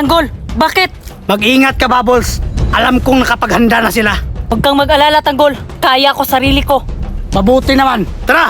Tanggol, bakit? Mag-ingat ka, Bubbles. Alam kong nakapaghanda na sila. Huwag kang mag-alala, Tanggol. Kaya ko sarili ko. Mabuti naman. Tara!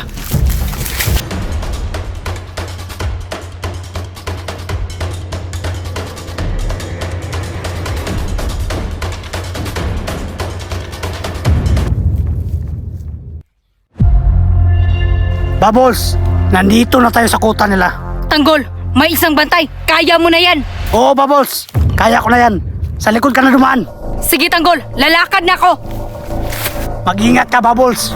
Bubbles, nandito na tayo sa kuta nila. Tanggol, may isang bantay. Kaya mo na yan. Oo, Bubbles. Kaya ko na yan. Sa likod ka na dumaan. Sige, Tanggol. Lalakad na ako. Mag-ingat ka, Bubbles.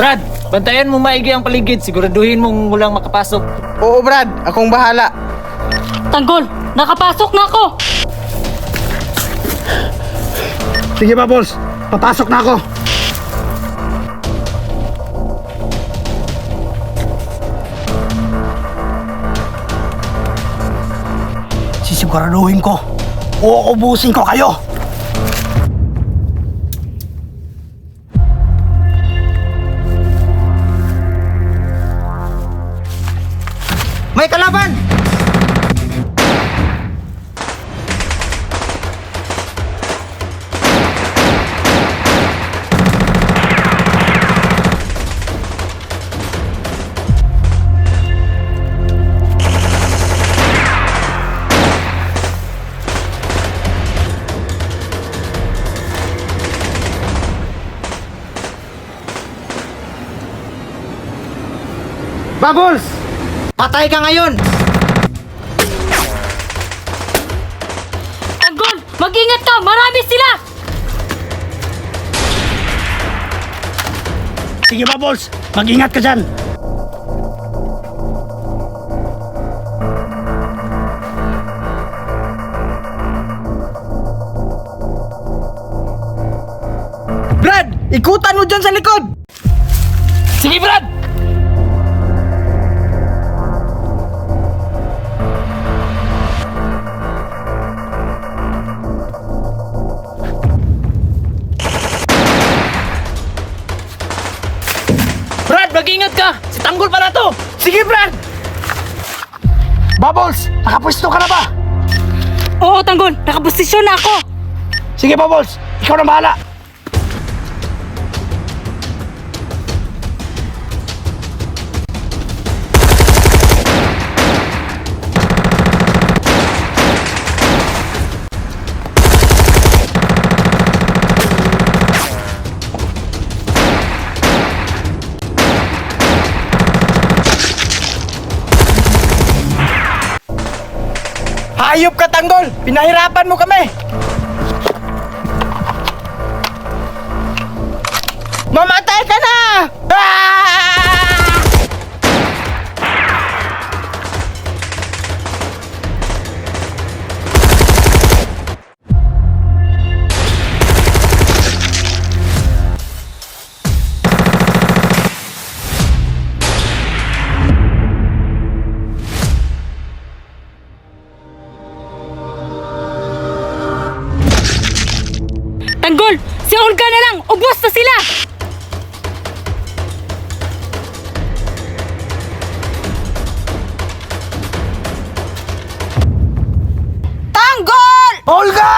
Brad, bantayan mo maigi ang paligid. Siguraduhin mong walang makapasok. Oo Brad, akong bahala. Tanggol, nakapasok na ako. Sige, Bubbles. Papasok na ako. Sisiguraduhin ko. Uubusin ko kayo. Bubbles! Patay ka ngayon! Tanggol, mag-ingat ka. Marami sila. Sige, Bubbles. Mag-ingat ka dyan. Brad, ikutan mo dyan sa likod! Sige, Brad! Mag-ingat ka! Si Tanggol pa na to! Sige Brad! Bubbles, nakapwesto ka na ba? Oo, Tanggol. Nakaposisyon na ako. Sige, Bubbles. Ikaw na bahala. Hayop ka tanggol! Pinahirapan mo kami! Tanggol, si Olga na lang. Ubos na sila. Tanggol! Olga!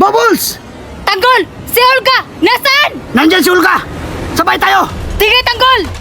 Bubbles! Tanggol, si Olga. Nasaan? Nandyan si Olga! Sabay tayo! Sige, Tanggol.